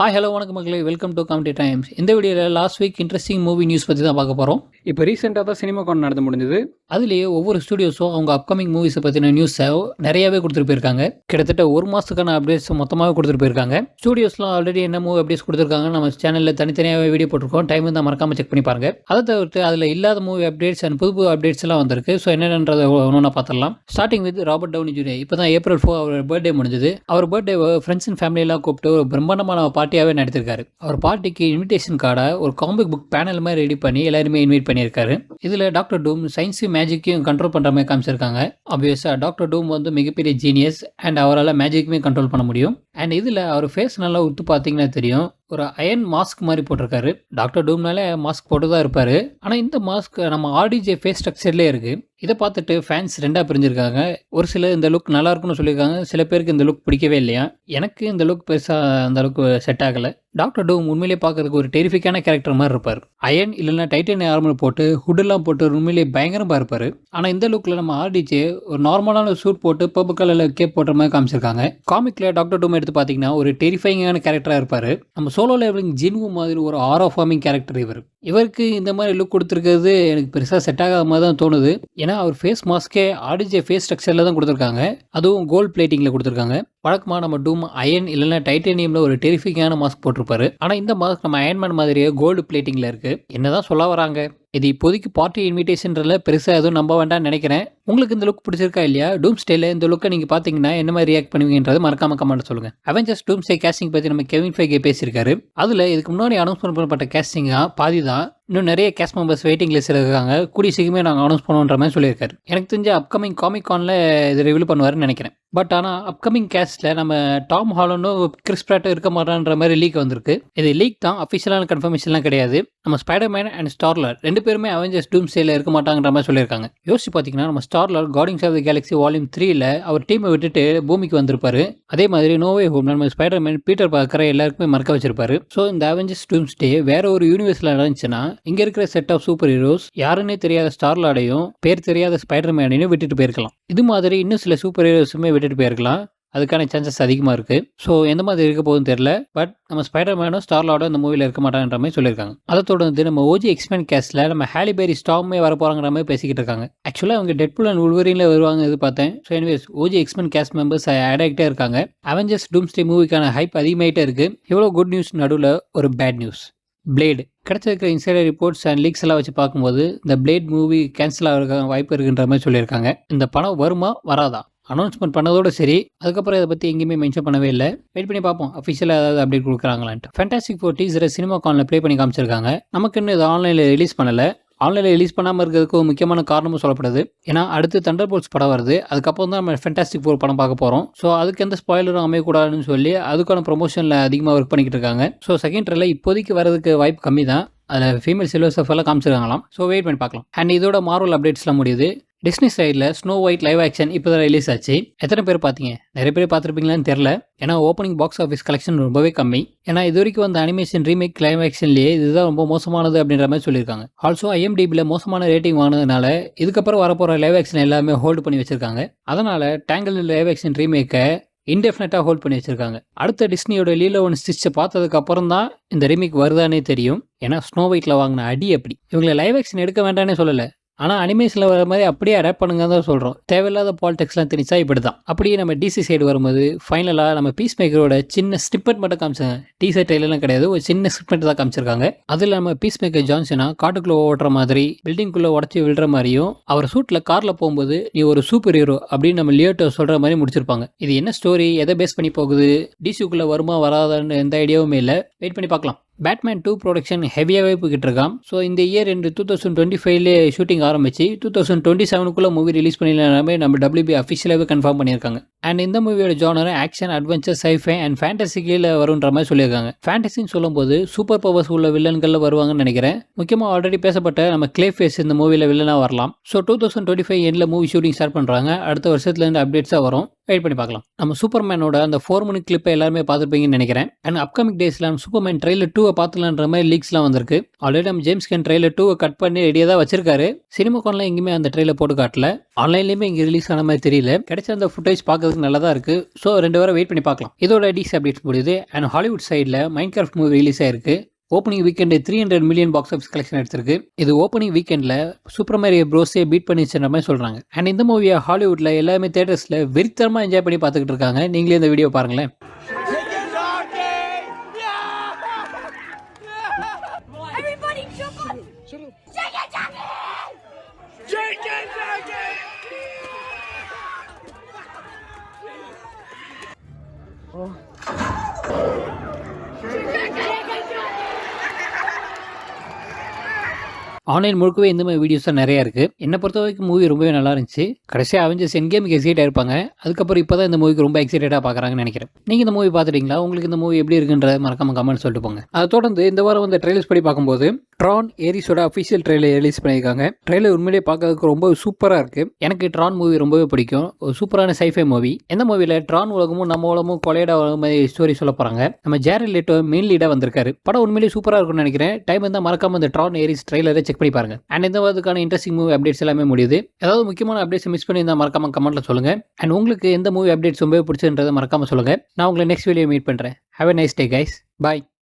Hi hello வணக்கம் மக்களே. Welcome to comedy times இந்த வீடியோவில் last week interesting movie news பற்றி தான் பார்க்க போகிறோம் இப்போ ரீசெண்டாக தான் சினிமா கான் நடந்து முடிஞ்சது. அதுலேயே ஒவ்வொரு ஸ்டுடியோஸும் அவங்க அப்கமிங் மூவிஸை பற்றின நியூஸை நிறையாவே கொடுத்துட்டு போயிருக்காங்க. கிட்டத்தட்ட ஒரு மாதத்துக்கான அப்டேட்ஸ் மொத்தமாகவே கொடுத்துட்டு போயிருக்காங்க. ஸ்டுடியோஸ்லாம் ஆல்ரெடி என்ன மூவி அப்டேட்ஸ் கொடுத்துருக்காங்க நம்ம சேனலில் தனித்தனியாகவே வீடியோ போட்டிருக்கோம். டைம் தான் மறக்காமல் செக் பண்ணி பாருங்க. அதை தவிர்த்து அதில் இல்லாத மூவி அப்டேட்ஸ் அண்ட் புது புது அப்டேட்ஸ் எல்லாம் வந்திருக்கு. ஸோ என்னென்னன்றதை ஒன்றா பார்த்துடலாம். Starting with Robert Downey junior இப்போ தான் ஏப்ரல் ஃபோர் அவர் பர்த்டே முடிஞ்சது. அவர் பர்த்டே ஃப்ரெண்ட்ஸ் அண்ட் ஃபேமிலியெல்லாம் கூப்பிட்டு ஒரு பிரம்மாண்டமான பார்ட்டியாகவே நடத்திருக்காரு. அவர் பார்ட்டிக்கு இன்விடேஷன் கார்டை ஒரு காமிக் புக் பேனல் மாதிரி ரெடி பண்ணி எல்லாருமே இன்வைட் பண்ணியிருக்காரு. இதில் டாக்டர் டூம் சயின்ஸையும் மேஜிக்கையும் கண்ட்ரோல் பண்ணுற மாதிரி காமிச்சிருக்காங்க. ஆப்வியஸாக டாக்டர் டூம் வந்து மிகப்பெரிய ஜீனியஸ் அண்ட் அவரால் மேஜிக்குமே கண்ட்ரோல் பண்ண முடியும். அண்ட் இதில் அவர் ஃபேஸ் நல்லா உத்து பார்த்தீங்கன்னா தெரியும். ஒரு அயன் மாஸ்க் மாதிரி போட்டிருக்காரு. டாக்டர் டூம்னாலே மாஸ்க் போட்டு தான் இருப்பார். ஆனால் இந்த மாஸ்க் நம்ம ஆர்டிஜே ஃபேஸ் ஸ்ட்ரக்சர்லேயே இருக்குது இதை பார்த்துட்டு ஃபேன்ஸ் ரெண்டாக பிரிஞ்சிருக்காங்க. ஒரு சில இந்த லுக் நல்லா இருக்குன்னு சொல்லியிருக்காங்க. சில பேருக்கு இந்த லுக் பிடிக்கவே இல்லையா? எனக்கு இந்த லுக் பெருசாக அந்த அளவுக்கு செட் ஆகலை. டாக்டர் டூம் உண்மையிலே பார்க்கறதுக்கு ஒரு டெரிஃபிக்கான கேரக்டர் மாதிரி இருப்பார். அயன் இல்லைன்னா டைட்டன் ஆர்மல் போட்டு ஹுட்டெல்லாம் போட்டு உண்மையிலே பயங்கரமாக இருப்பார். ஆனால் இந்த லுக்கில் நம்ம ஆர்டிஜே ஒரு நார்மலான சூட் போட்டு பர்பிள் கலரில் கேப் போட்ட மாதிரி காமிச்சிருக்காங்க. காமிக்கில் டாக்டர் டூம் எடுத்து பார்த்தீங்கன்னா ஒரு டெரிஃபைங்கான கேரக்டராக இருப்பார். நம்ம சோலோ லெவலிங் ஜின்வு மாதிரி ஒரு ஆரோ ஃபார்மிங் கேரக்டர் இவர். இவருக்கு இந்த மாதிரி லுக் கொடுத்துருக்கிறது எனக்கு பெருசாக செட் ஆகாத மாதிரி தான் தோணுது. ஏன்னா அவர் ஃபேஸ் மாஸ்க்கே ஆடிஜே ஃபேஸ் ஸ்ட்ரக்சரில் தான் கொடுத்துருக்காங்க. அதுவும் கோல்ட் பிளேட்டிங்கில் கொடுத்துருக்காங்க. வழக்கமாக நம்ம டூம் அயன் இல்லைன்னா டைட்டேனியமில் ஒரு டெரிஃபிக்கான மாஸ்க் போட்டிருப்பாரு. ஆனால் இந்த மாஸ்க் நம்ம அயன்மேன் மாதிரியே கோல்டு பிளேட்டிங்கில் இருக்குது என்னதான் சொல்ல வராங்க? இது இப்போதைக்கு பார்ட்டி இன்விடேஷன்ல பெருசாக எதுவும் நம்ப வேண்டாம்னு நினைக்கிறேன். உங்களுக்கு இந்த லுக் பிடிச்சிருக்கா இல்லையா? டூம் ஸ்டேல இந்த லுக்கை நீங்கள் பார்த்தீங்கன்னா என்ன மாதிரி ரியாக்ட் பண்ணுவீங்கன்றது மறக்காம கமெண்ட் சொல்லுங்க. அவெஞ்சர்ஸ் டூம் ஸ்டே கேஸ்டிங் பற்றி நம்ம கெவின் ஃபைகே பேசியிருக்காரு. அதில் இதுக்கு முன்னாடி அனௌன்ஸ்மெண்ட் பண்ணப்பட்ட கேஸ்டிங்காக பாதி தான் இன்னும் நிறைய கேஸ்ட் மெம்பர்ஸ் வெயிட்டிங் லிஸ்ட் இருக்காங்க. கூடி சீக்கிரமே நாங்கள் அனௌன்ஸ் பண்ணுவோன்ற மாதிரி சொல்லியிருக்காரு. எனக்கு தெரிஞ்ச அப்கமிங் காமிக் கானில் இது ரிவ்யூ பண்ணுவாருன்னு நினைக்கிறேன். பட் ஆனால் அப்கமிங் கேஸ்ட்டில் நம்ம டாம் ஹாலனும் கிறிஸ் பிராட்டும் இருக்க மாட்டான்ற மாதிரி லீக் வந்திருக்கு. இது லீக் தான். அஃபிஷியலான கன்ஃபர்மேஷன்லாம் கிடையாது. நம்ம ஸ்பைடர்மேன் அண்ட் ஸ்டார்லர் ரெண்டு பேருமே அவெஞ்சர்ஸ் டூம் சேல இருக்க மாட்டாங்கிற மாதிரி சொல்லியிருக்காங்க. யோசிச்சு பார்த்தீங்கன்னா நம்ம Star Lord guardians of the galaxy volume த்ரீல அவர் டீமை விட்டுட்டு பூமிக்கு வந்திருப்பாரு. அதே மாதிரி நோவே ஹோம் நம்ம ஸ்பைடர்மேன் பீட்டர் பார்க்குற எல்லாருக்குமே மறக்க வச்சிருப்பாரு. ஸோ இந்த அவெஞ்சர்ஸ் டூம்ஸ் டே வேற ஒரு யூனிவர்ஸில் நடந்துச்சுன்னா இங்க இருக்கிற செட் ஆஃப் சூப்பர் ஹீரோஸ் யாருன்னே தெரியாத ஸ்டார்லாடையும் பேர் தெரியாத ஸ்பைடர்மேனையும் விட்டுட்டு போயிருக்கலாம். இது மாதிரி இன்னும் சில சூப்பர் ஹீரோஸுமே விட்டுட்டு போயிருக்கலாம். அதுக்கான சான்சஸ் அதிகமாக இருக்குது ஸோ எந்த மாதிரி இருக்க போகுதுன்னு தெரியல. பட் நம்ம ஸ்பைடர் மேனும் ஸ்டார்லாடும் இந்த மூவியில் இருக்க மாட்டாங்கன்ற மாதிரி சொல்லியிருக்காங்க. அதை தொடர்ந்து நம்ம ஓஜி எக்ஸ்பென் கேஸில் நம்ம ஹாலிபேரி ஸ்டாமே வர போகிறாங்கிற மாதிரி பேசிக்கிட்டு இருக்காங்க. ஆக்சுவலாக அவங்க டெட்புல் அண்ட் உள்வரியில் வருவாங்க இது பார்த்தேன் so anyways OG X Men cast members add ஆகிட்டே இருக்காங்க. அவெஞ்சர்ஸ் டூம்ஸ்டே மூவிக்கான ஹைப் அதிகமாகிட்டே இருக்குது இவ்வளோ குட் நியூஸ் நடுவில் ஒரு பேட் நியூஸ் பிளேடு கிடச்சிருக்கிற இன்சைடர் ரிப்போர்ட்ஸ் அண்ட் லீக்ஸ் எல்லாம் வச்சு பார்க்கும்போது இந்த பிளேட் மூவி கேன்சல் ஆகிறதுக்கான வாய்ப்பு இருக்குன்ற மாதிரி சொல்லியிருக்காங்க. இந்த பணம் வருமா வராதா? அனௌன்ஸ்மெண்ட் பண்ணதோட சரி அதுக்கப்புறம் இதை பற்றி எங்கேயுமே மென்ஷன் பண்ணவே இல்லை. வெயிட் பண்ணி பார்ப்போம். அஃபிஷியலாக ஏதாவது அப்டேட் கொடுக்குறாங்களான்ட்டு. ஃபேண்டாஸ்டிக் ஃபோர் டீசரை சினிமா காலில் ப்ளே பண்ணி காமிச்சிருக்காங்க. நமக்கு இன்னும் இது ஆன்லைனில் ரிலீஸ் பண்ணலை. ஆன்லைனில் ரிலீஸ் பண்ணாமல் இருக்கிறதுக்கு ஒரு முக்கியமான காரணமும் சொல்லப்படுது. ஏன்னா அடுத்து தண்டர் போல்ஸ் படம் வருது. அதுக்கப்புறம் தான் நம்ம ஃபென்டாஸ்டிக் ஃபோர் படம் பார்க்க போகிறோம் ஸோ அதுக்கு எந்த ஸ்பாயிலரும் அமையக்கூடாதுன்னு சொல்லி அதுக்கான ப்ரொமோஷனில் அதிகமாக ஒர்க் பண்ணிக்கிட்டு இருக்காங்க. ஸோ செகண்ட் ட்ரெயிலில் இப்போதைக்கு வரதுக்கு வாய்ப்பு கம்மி தான். அதில் ஃபீமேல் சில்வர் எல்லாம் காமிச்சிருக்காங்களாம். ஸோ வெயிட் பண்ணி பார்க்கலாம். அண்ட் இதோட மார்வல் அப்டேட்ஸ்லாம் முடியுது. டிஸ்னி சைடில் ஸ்னோ ஒயிட் லைவ் ஆக்ஷன் இப்போ தான் ரிலீஸ் ஆச்சு. எத்தனை பேர் பார்த்தீங்க? நிறைய பேர் பார்த்துருப்பீங்களான்னு தெரில ஏன்னா ஓப்பனிங் பாக்ஸ் ஆஃபீஸ் கலெக்ஷன் ரொம்பவே கம்மி. ஏன்னா இது வரைக்கும் வந்த அனிமேஷன் ரீமேக் லைவ் ஆக்ஷன்லேயே இதுதான் ரொம்ப மோசமானது அப்படின்ற மாதிரி சொல்லியிருக்காங்க. ஆல்சோ ஐஎம்டிபியில் மோசமான ரேட்டிங் வாங்கினதுனால இதுக்கப்புறம் வரப்போகிற லைவ் ஆக்ஷன் எல்லாமே ஹோல்டு பண்ணி வச்சிருக்காங்க. அதனால் டேங்கிள் லைவ் ஆக்ஷன் ரீமேக்கை இன்டெஃபினட்டாக ஹோல்ட் பண்ணி வச்சிருக்காங்க. அடுத்த டிஸ்னியோட லீலோ ஒன் ஸ்டிச்சை பார்த்ததுக்கு அப்புறம் தான் இந்த ரீமேக் வருதானே தெரியும். ஏன்னா ஸ்னோ ஒயிட்டில் வாங்கின அடி அப்படி. இவங்களை லைவ் ஆக்ஷன் எடுக்க வேண்டாம்னே சொல்லலை. ஆனால் அனிமேஷனில் வர மாதிரி அப்படியே அடாப்ட் பண்ணுங்க தான் சொல்கிறோம் தேவையில்லாத பாலிடிக்ஸ்லாம் திணிச்சா இப்படி தான் அப்படியே நம்ம டிசி சைடு வரும்போது ஃபைனலாக நம்ம பீஸ் மேக்கரோட சின்ன ஸ்டிப்பட் மட்டும் காமிச்சாங்க. டிசி ட்ரெயிலெலாம் கிடையாது. ஒரு சின்ன ஸ்டிப்பட் தான் காமிச்சிருக்காங்க. அதில் நம்ம பீஸ் மேக்கர் ஜான்சனா காட்டுக்குள்ளே ஓட்டுற மாதிரி பில்டிங்குள்ளே உடச்சி விழுற மாதிரியும் அவர் சூட்டில் காரில் போகும்போது நீ ஒரு சூப்பர் ஹீரோ அப்படின்னு நம்ம லியோட்டோ சொல்கிற மாதிரி முடிச்சிருப்பாங்க. இது என்ன ஸ்டோரி எதை பேஸ் பண்ணி போகுது? டிசிக்குள்ளே வருமா வராதான்னு எந்த ஐடியாவுமே இல்லை. வெயிட் பண்ணி பார்க்கலாம். பேட்மேன் டூ ப்ரொடக்ஷன் ஹெவியாகவே போய்கிட்டு இருக்கான் ஸோ இந்த இயர் ரெண்டு டூ தௌசண்ட் டுவெண்ட்டி ஃபைவ்ல ஷூட்டிங் ஆரம்பிச்சு டூ தௌசண்ட் டுவெண்ட்டி செவனுக்குள்ளே மூவி ரிலீஸ் பண்ணிடலாமே நம்ம டபிள்யூபி அஃபிஷியலாகவே கன்ஃபார்ம் பண்ணியிருக்காங்க. அண்ட் இந்த மூவியோட genre action adventure scifi and fantasy கீழே வருன்ற மாதிரி சொல்லியிருக்காங்க. ஃபேண்டசின்னு சொல்லும்போது சூப்பர் பவர்ஸ் உள்ள வில்லன்களில் வருவாங்கன்னு நினைக்கிறேன். முக்கியமாக ஆல்ரெடி பேசப்பட்ட நம்ம கிளே ஃபேஸ் இந்த மூவியில் வில்லனாக வரலாம். So two thousand twenty five எண்டில் மூவி ஷூட்டிங் ஸ்டார்ட் பண்ணுறாங்க அடுத்த வருஷத்துலேருந்து அப்டேட்ஸாக வரும். வெயிட் பண்ணி பார்க்கலாம். நம்ம சூப்பர்மேனோட அந்த ஃபோர் மினிட் கிளிப்பை எல்லாருமே பார்த்துருப்பீங்கன்னு நினைக்கிறேன். அண்ட் அப்கமிங் டேஸில் நம்ம சூப்பர்மேன் ட்ரெயிலர் டூவை பார்த்துலான்ற மாதிரி லீக்ஸ்லாம் வந்திருக்கு. ஆல்ரெடி நம்ம ஜேம்ஸ் கேன் ட்ரெயிலர் டூவை கட் பண்ணி ரெடியாக தான் வச்சிருக்காரு. சினிமாக்கான்லாம் எங்கேயுமே அந்த ட்ரெயிலர் போட்டு காட்டல. ஆன்லைன்லேயுமே இங்கே ரிலீஸ் ஆன மாதிரி தெரியல. கிடைச்ச அந்த ஃபுட்டேஜ் பார்க்கறதுக்கு நல்லா தான் இருக்குது ஸோ ரெண்டு வாரம் வெயிட் பண்ணி பார்க்கலாம். இதோட டிசி அப்டேட்ஸ் முடியுது. அண்ட் ஹாலிவுட் சைடில் மைண்ட் கிராஃப்ட் மூவி ரிலீஸ் ஆயிருக்கு. Opening weekend three hundred million box office collection எடுத்திருக்கு. இது ஓப்பனிங் வீக்கெண்டில் சூப்பர் மேரியோ ப்ரோஸே பீட் பண்ணிச்சுன்ற மாதிரி சொல்கிறாங்க அண்ட் இந்த மூவியை ஹாலிவுட்டில் எல்லாமே தேட்டர்ஸில் வெறித்தரமாக என்ஜாய் பண்ணி பார்த்துக்கிட்டு இருக்காங்க. நீங்களே இந்த வீடியோ பாருங்களேன். Everybody jump on! Shake it, Jackie! Online முழுக்கவே இந்த மாதிரி வீடியோஸ் தான் நிறையா இருக்குது என்னை பொறுத்த வரைக்கும் மூவி ரொம்பவே நல்லா இருந்துச்சு. கடைசியாக அவஞ்சஸ் என் கேமுக்கு எக்ஸைட்டாக இருப்பாங்க அதுக்கப்புறம் இப்போ தான் இந்த மூவிக்கு ரொம்ப எக்ஸைட்டடாக பார்க்குறாங்கன்னு நினைக்கிறேன். நீங்கள் இந்த மூவி பார்த்துட்டீங்களா? உங்களுக்கு இந்த மூவி எப்படி இருக்குன்றத மறக்காம கமெண்ட் சொல்லிட்டு போங்க. அதை தொடர்ந்து இந்த வாரம் வந்து ட்ரெயிலர்ஸ் படி பார்க்கும்போது ட்ரான் ஏரிஸோட அஃபிஷியல் ட்ரெயிலர் ரிலீஸ் பண்ணியிருக்காங்க. ட்ரெயிலர் உண்மையிலேயே பார்க்கறதுக்கு ரொம்ப சூப்பராக இருக்குது எனக்கு ட்ரான் மூவி ரொம்பவே பிடிக்கும். ஒரு சூப்பரான சைஃபை மூவி எந்த மூவியில் ட்ரான் உலகமும் நம்ம உலகமும் கொலையிட மாதிரி ஸ்டோரி சொல்ல போகிறாங்க நம்ம ஜேரல் லிட்டோ மெயின் லீடாக வந்திருக்காரு. படம் உண்மையிலேயே சூப்பராக இருக்கும்னு நினைக்கிறேன். டைம் இருந்தால் மறக்காம இந்த ட்ரான் ஏரிஸ் ட்ரெயிலரை செக் பண்ணி பாருங்க. அண்ட் இந்த வாரத்துக்கான இன்ட்ரெஸ்டிங் மூவி அப்டேட்ஸ் எல்லாமே முடியுது. ஏதாவது முக்கியமான அப்டேட்ஸ் மிஸ் பண்ணியிருந்தா மறக்காம கமெண்ட்ல சொல்லுங்க. அண்ட் உங்களுக்கு எந்த மூவி அப்டேட்ஸ் ரொம்ப பிடிச்சதுன்றதை மறக்காம சொல்லுங்க. நான் உங்களை நெக்ஸ்ட் வீடியோ மீட் பண்ணுறேன் have a nice day guys bye